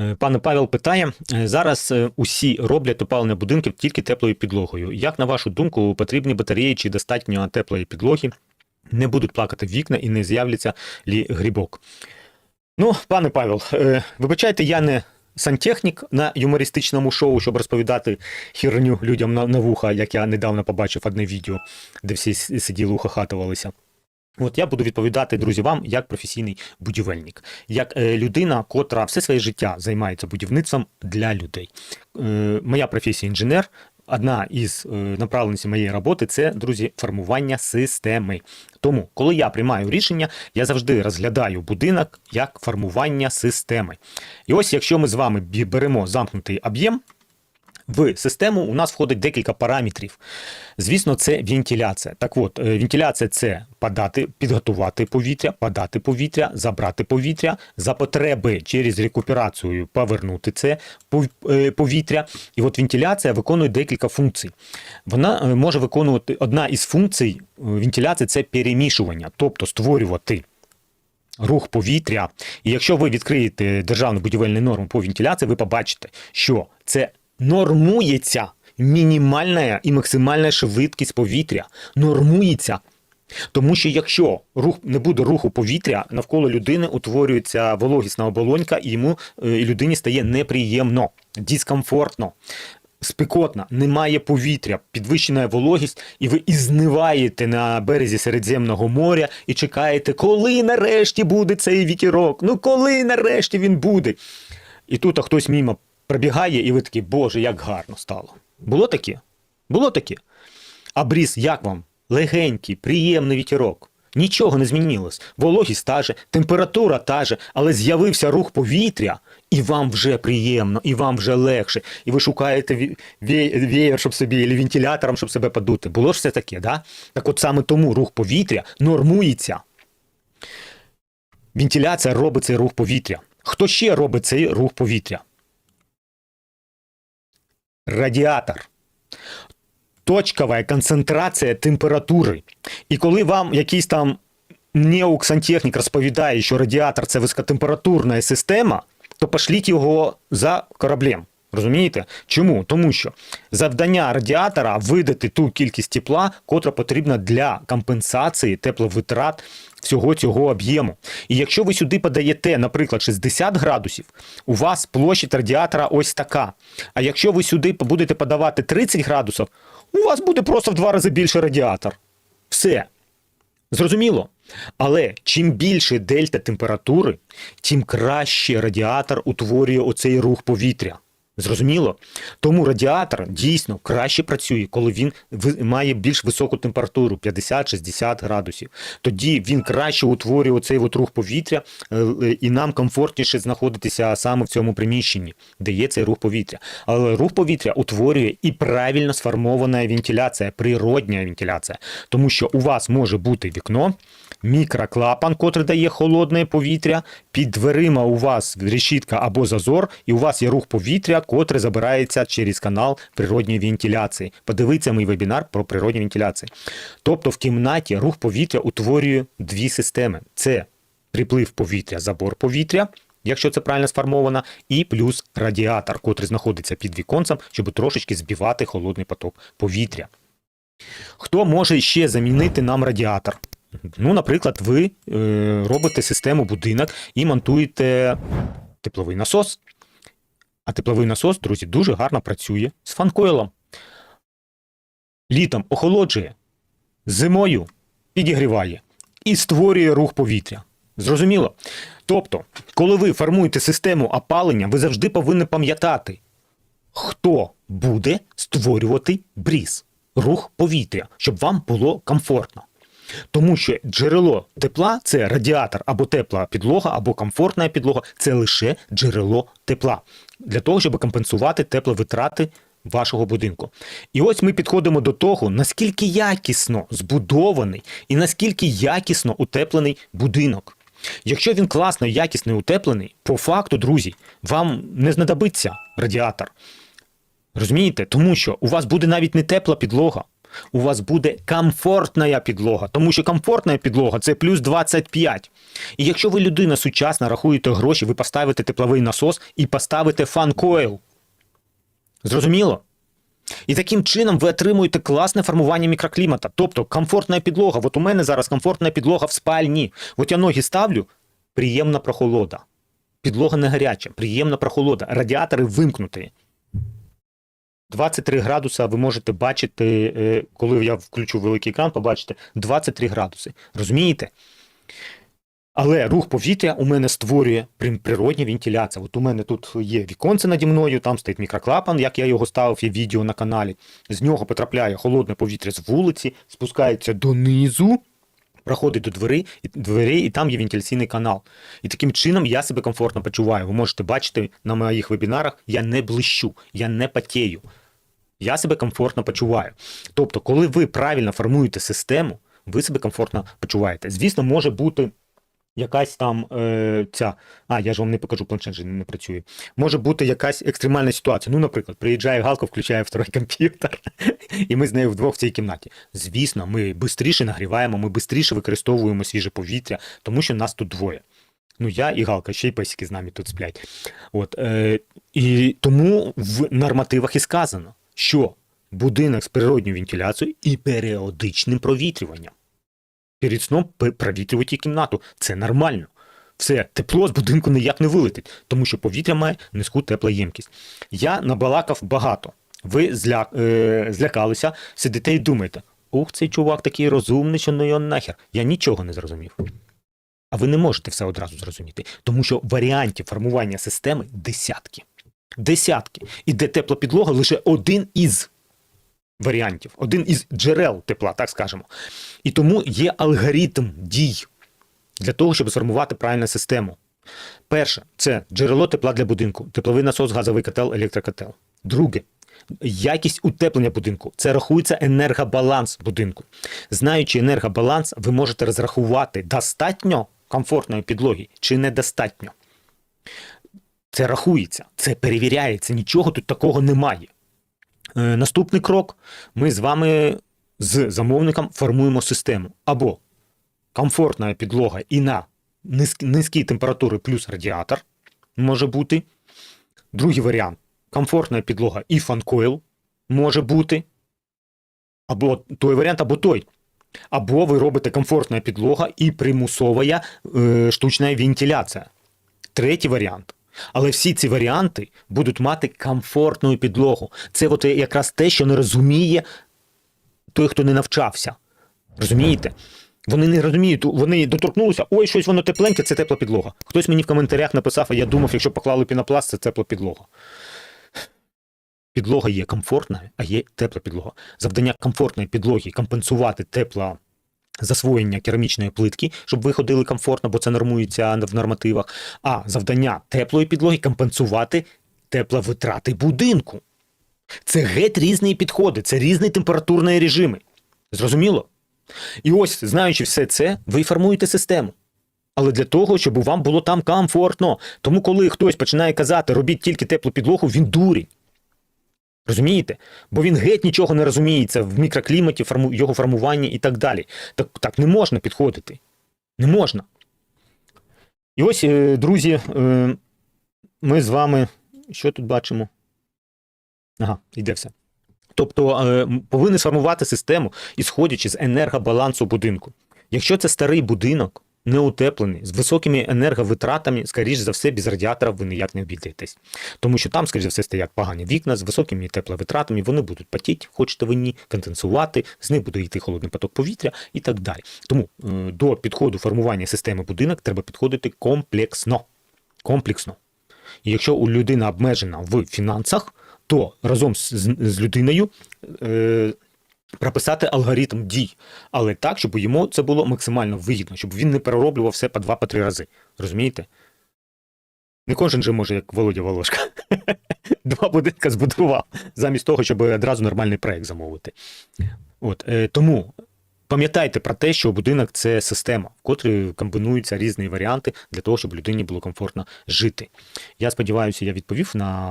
Е, Пане Павел питає: е, зараз е, усі роблять опалення будинків тільки теплою підлогою. Як на вашу думку, потрібні батареї чи достатньо теплої підлоги? Не будуть плакати вікна і не з'являться лі грибок. Ну, пане Павел, вибачайте, я не сантехнік на юмористичному шоу, щоб розповідати херню людям на, на вуха, як я недавно побачив одне відео, де всі сиділи ухахатувалися. От я буду відповідати, друзі, вам як професійний будівельник, як е, людина, котра все своє життя займається будівництвом для людей. Е, моя професія інженер. Одна із е, направленостей моєї роботи це, друзі, формування системи. Тому, коли я приймаю рішення, я завжди розглядаю будинок як формування системи. І ось, якщо ми з вами беремо замкнутий об'єм, в систему у нас входить декілька параметрів. Звісно, це вентиляція. Так от, е, вентиляція це подати, підготувати повітря, подати повітря, забрати повітря, за потреби через рекуперацію повернути це е, повітря. І от вентиляція виконує декілька функцій. Вона е, може виконувати одна із функцій вентиляції це перемішування, тобто створювати рух повітря. І якщо ви відкриєте державну будівельну норму по вентиляції, ви побачите, що це нормується мінімальна і максимальна швидкість повітря. Нормується. Тому що якщо рух не буде руху повітря, навколо людини утворюється вологісна оболонька, і йому е, і людині стає неприємно, дискомфортно. Спекотна, немає повітря, підвищена вологість, і ви ізниваєте на березі Середземного моря і чекаєте, коли нарешті буде цей вітірок. Ну коли нарешті він буде. І тут а хтось мімо пробігає, і ви такі, Боже, як гарно стало. Було таке? Було таке. А бріз, як вам? Легенький, приємний вітерок. Нічого не змінилось. Вологість та же, температура та же, але з'явився рух повітря, і вам вже приємно, і вам вже легше. І ви шукаєте веєр, щоб собі, або вентилятором, щоб себе подути. Було ж все таке, да? Так от саме тому рух повітря нормується. Вентиляція робить цей рух повітря. Хто ще робить цей рух повітря? Радіатор. Точкова концентрація температури. І коли вам якийсь там неоксантехнік розповідає, що радіатор це високотемпературна система, то пошліть його за кораблем. Розумієте? Чому? Тому що завдання радіатора видати ту кількість тепла, котра потрібна для компенсації тепловитрат всього цього об'єму. І якщо ви сюди подаєте, наприклад, 60 градусів, у вас площадь радіатора ось така. А якщо ви сюди будете подавати 30 градусів, у вас буде просто в два рази більше радіатор. Все. Зрозуміло. Але чим більше дельта температури, тим краще радіатор утворює оцей рух повітря. Зрозуміло? Тому радіатор дійсно краще працює, коли він має більш високу температуру 50-60 градусів. Тоді він краще утворює оцей от рух повітря, е, е, і нам комфортніше знаходитися саме в цьому приміщенні, де є цей рух повітря. Але рух повітря утворює і правильно сформована вентиляція, природня вентиляція. Тому що у вас може бути вікно, мікроклапан, котрий дає холодне повітря, під дверима у вас решітка або зазор, і у вас є рух повітря, котрий забирається через канал природньої вентиляції. Подивіться мій вебінар про природні вентиляції. Тобто в кімнаті рух повітря утворює дві системи: це приплив повітря, забор повітря. Якщо це правильно сформовано, і плюс радіатор, котрий знаходиться під віконцем, щоб трошечки збивати холодний поток повітря. Хто може ще замінити нам радіатор? Ну, наприклад, ви е, робите систему будинок і монтуєте тепловий насос. А тепловий насос, друзі, дуже гарно працює з фанкойлом. Літом охолоджує, зимою підігріває і створює рух повітря. Зрозуміло? Тобто, коли ви формуєте систему опалення, ви завжди повинні пам'ятати, хто буде створювати бріз, рух повітря, щоб вам було комфортно. Тому що джерело тепла це радіатор або тепла підлога, або комфортна підлога це лише джерело тепла для того, щоб компенсувати тепловитрати вашого будинку. І ось ми підходимо до того, наскільки якісно збудований і наскільки якісно утеплений будинок. Якщо він класно і якісно утеплений, по факту, друзі, вам не знадобиться радіатор. Розумієте? Тому що у вас буде навіть не тепла підлога, у вас буде комфортна підлога, тому що комфортна підлога це плюс 25. І якщо ви людина сучасна, рахуєте гроші, ви поставите тепловий насос і поставите фан-койл. Зрозуміло? І таким чином ви отримуєте класне формування мікроклімата, тобто комфортна підлога. От у мене зараз комфортна підлога в спальні. От я ноги ставлю, приємна прохолода. Підлога не гаряча, приємна прохолода. Радіатори вимкнуті. 23 градуса ви можете бачити, е, коли я включу великий екран, побачите 23 градуси. Розумієте? Але рух повітря у мене створює природня вентиляція. От у мене тут є віконце наді мною, там стоїть мікроклапан, як я його ставив, є відео на каналі. З нього потрапляє холодне повітря з вулиці, спускається донизу, проходить до двері, і- дверей, і там є вентиляційний канал. І таким чином я себе комфортно почуваю. Ви можете бачити на моїх вебінарах, я не блищу, я не потею. Я себе комфортно почуваю. Тобто, коли ви правильно формуєте систему, ви себе комфортно почуваєте. Звісно, може бути якась там е, ця. А, я ж вам не покажу, планшет же не працює. Може бути якась екстремальна ситуація. Ну, наприклад, приїжджає Галка, включає второй комп'ютер, і ми з нею вдвох в цій кімнаті. Звісно, ми швидше нагріваємо, ми швидше використовуємо свіже повітря, тому що нас тут двоє. Ну, я і Галка, ще й песики з нами тут сплять. От, е, і тому в нормативах і сказано, що будинок з природньою вентиляцією і періодичним провітрюванням. Перед сном провітрювати кімнату. Це нормально. Все, тепло з будинку ніяк не вилетить, тому що повітря має низьку теплоємкість. Я набалакав багато. Ви зля... е... злякалися, сидите і думаєте: ух, цей чувак такий розумний, що ну його нахер. Я нічого не зрозумів. А ви не можете все одразу зрозуміти, тому що варіантів формування системи десятки. Десятки. І де тепла підлога лише один із варіантів, один із джерел тепла, так скажемо. І тому є алгоритм дій для того, щоб сформувати правильну систему. Перше це джерело тепла для будинку, тепловий насос, газовий котел, електрокотел. Друге якість утеплення будинку. Це рахується енергобаланс будинку. Знаючи енергобаланс, ви можете розрахувати достатньо комфортної підлоги чи недостатньо. Це рахується, це перевіряється, нічого тут такого немає. Е, наступний крок: ми з вами з замовником формуємо систему. Або комфортна підлога і на низькі, низькі температури плюс радіатор може бути. Другий варіант комфортна підлога і фанкойл може бути. Або той варіант, або той. Або ви робите комфортна підлога і примусова е, штучна вентиляція. Третій варіант. Але всі ці варіанти будуть мати комфортну підлогу. Це от якраз те, що не розуміє той, хто не навчався. Розумієте? Вони не розуміють, вони доторкнулися, ой, щось воно тепленьке, це тепла підлога. Хтось мені в коментарях написав, а я думав, якщо поклали пінопласт, це тепла підлога. Підлога є комфортна, а є тепла підлога. Завдання комфортної підлоги компенсувати тепло засвоєння керамічної плитки, щоб ви ходили комфортно, бо це нормується в нормативах. А завдання теплої підлоги компенсувати тепловитрати будинку. Це геть різні підходи, це різні температурні режими. Зрозуміло? І ось, знаючи все це, ви формуєте систему. Але для того, щоб вам було там комфортно. Тому, коли хтось починає казати, робіть тільки теплу підлогу, він дурень. Розумієте? Бо він геть нічого не розуміється в мікрокліматі, його формуванні і так далі. Так, так не можна підходити. Не можна. І ось, е, друзі, е, ми з вами. Що тут бачимо? Ага, йде все. Тобто е, повинні сформувати систему, ісходячи з енергобалансу будинку. Якщо це старий будинок, неутеплений, з високими енерговитратами, скоріш за все, без радіатора ви ніяк не обійдетесь. Тому що там, скоріш за все, стоять погані вікна з високими тепловитратами, вони будуть потіти, хочете ви ні, конденсувати, з них буде йти холодний поток повітря і так далі. Тому е, до підходу формування системи будинок треба підходити комплексно. Комплексно. І якщо у людина обмежена в фінансах, то разом з, з, людиною е, прописати алгоритм дій, але так, щоб йому це було максимально вигідно, щоб він не перероблював все по два-по три рази. Розумієте? Не кожен же може, як Володя Волошка. Два будинка збудував, замість того, щоб одразу нормальний проект замовити. От, е, тому пам'ятайте про те, що будинок це система, в котрій комбінуються різні варіанти для того, щоб людині було комфортно жити. Я сподіваюся, я відповів на